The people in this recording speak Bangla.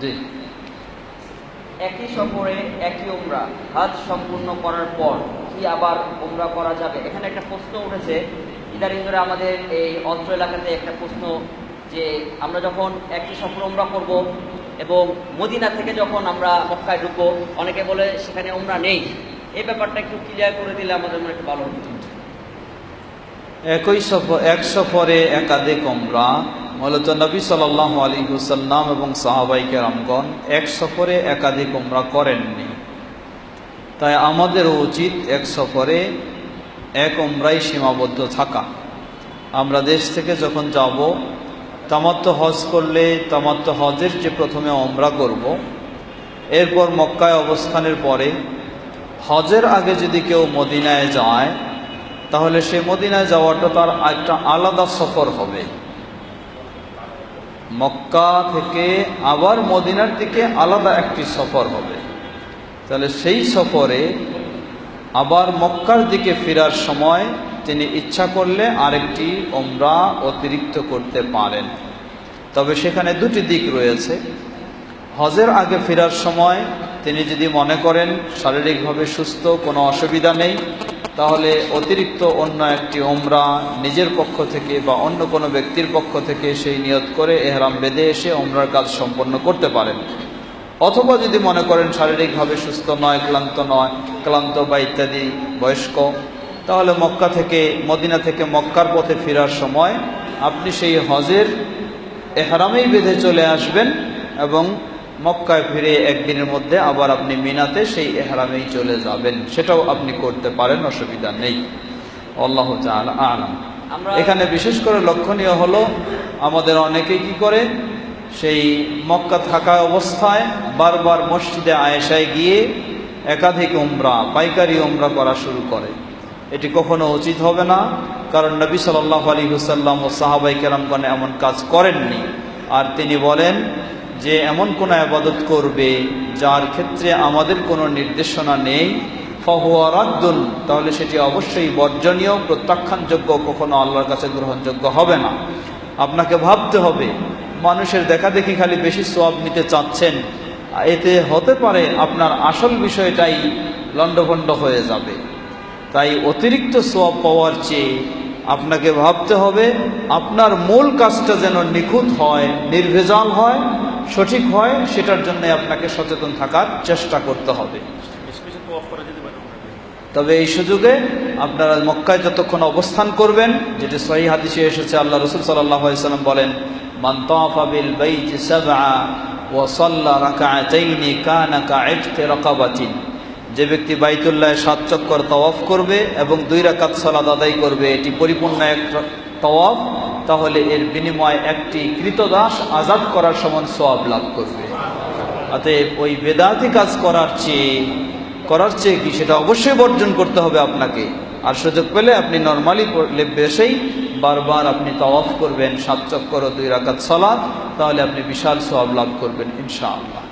জি। একই সফরে একই উমরা, হাজ সম্পূর্ণ করার পর কি আবার উমরা করা যাবে? এখানে একটা প্রশ্ন উঠেছে। ইদারিং ধরে আমাদের এই অত্র এলাকাতে একটা প্রশ্ন যে আমরা যখন একই সফর উমরা করব এবং মদিনা থেকে যখন আমরা মক্কায় ঢুকবো, অনেকে বলে সেখানে ওমরা নেই। এই ব্যাপারটা একটু ক্লিয়ার করে দিলে আমাদের মনে একটু ভালো হতো। একই সফর এক সফরে একাধিক ওমরা মূলত নবী সাল্লাহ আলী হুসাল্লাম এবং সাহাবাইকে রামগণ এক সফরে একাধিক ওমরা করেননি। তাই আমাদের উচিত এক সফরে এক ওমরাই সীমাবদ্ধ থাকা। আমরা দেশ থেকে যখন যাব তামাত্ম হজ করলে তামাত্ম হজের যে প্রথমে ওমরা করব, এরপর মক্কায় অবস্থানের পরে হজের আগে যদি কেউ মদিনায় যায় তাহলে সে মদিনায় যাওয়াটা তার একটা আলাদা সফর হবে। মক্কা থেকে আবার মদিনার দিকে আলাদা একটি সফর হবে। তাহলে সেই সফরে আবার মক্কার দিকে ফেরার সময় তিনি ইচ্ছা করলে আরেকটি ওমরা অতিরিক্ত করতে পারেন। তবে সেখানে দুটি দিক রয়েছে। হজের আগে ফেরার সময় তিনি যদি মনে করেন শারীরিকভাবে সুস্থ, কোনো অসুবিধা নেই তাহলে অতিরিক্ত অন্য একটি ওমরা নিজের পক্ষ থেকে বা অন্য কোনো ব্যক্তির পক্ষ থেকে সেই নিয়ত করে এহরাম বেঁধে এসে ওমরার কাজ সম্পন্ন করতে পারেন। অথবা যদি মনে করেন শারীরিকভাবে সুস্থ নয়, ক্লান্ত নয়, ক্লান্ত বা ইত্যাদি বয়স্ক, তাহলে মক্কা থেকে, মদিনা থেকে মক্কার পথে ফেরার সময় আপনি সেই হজের এহরামেই বেঁধে চলে আসবেন এবং মক্কায় ফিরে একদিনের মধ্যে আবার আপনি মিনাতে সেই এহরামেই চলে যাবেন। সেটাও আপনি করতে পারেন অসুবিধা নেই। আল্লাহ আলাম। এখানে বিশেষ করে লক্ষণীয় হলো আমাদের অনেকেই কি করে সেই মক্কা থাকা অবস্থায় বারবার মসজিদে আয়েশায় গিয়ে একাধিক উমরা পাইকারি উমরা করা শুরু করে। এটি কখনো উচিত হবে না কারণ নবী সাল্লাহ আলী হুসাল্লাম ও সাহাবাই কেরামগণ এমন কাজ করেননি। আর তিনি বলেন যে এমন কোনো আবাদত করবে যার ক্ষেত্রে আমাদের কোনো নির্দেশনা নেই, ফহুয়া রাদ্দুন, তাহলে সেটি অবশ্যই বর্জনীয়, প্রত্যাখ্যানযোগ্য, কখনো আল্লাহর কাছে গ্রহণযোগ্য হবে না। আপনাকে ভাবতে হবে, মানুষের দেখা দেখি খালি বেশি সোয়াব নিতে চাচ্ছেন, এতে হতে পারে আপনার আসল বিষয়টাই লণ্ডভণ্ড হয়ে যাবে। তাই অতিরিক্ত সোয়াব পাওয়ার চেয়ে আপনাকে ভাবতে হবে, আপনার মূল কাজটা যেন নিখুঁত হয়, নির্ভেজাল হয় সঠিক হয়, সেটার জন্য আপনাকে সচেতন থাকার চেষ্টা করতে হবে। তবে এই সুযোগে আপনারা মক্কায় যতক্ষণ অবস্থান করবেন, যেটি সহি হাদিসে এসেছে, আল্লাহ রসুল সাল্লাম বলেন, মান তাওয়াফা বিল বাইতি সাবআ ওয়া সাল্লা রাকাআতাইনি কানা কা'ইতকি রাকাবাতিন। যে ব্যক্তি বাইতুল্লাহ সাত চক্কর তওয়াফ করবে এবং দুই রাকাত সালাত আদায় করবে, এটি পরিপূর্ণ এক তওয়াফ। তাহলে এর বিনিময়ে একটি কৃতদাস আজাদ করার সমান সওয়াব লাভ করবে। অতএব ওই বেদাতি কাজ করার চেয়ে করার চেয়ে কি সেটা অবশ্যই বর্জন করতে হবে আপনাকে। আর সুযোগ পেলে আপনি নর্মালি বেশেই বারবার আপনি তওয়াফ করবেন, সাত চক্কর দুই রাকাত সলাদ তাহলে আপনি বিশাল সওয়াব লাভ করবেন, ইনশাআল্লাহ।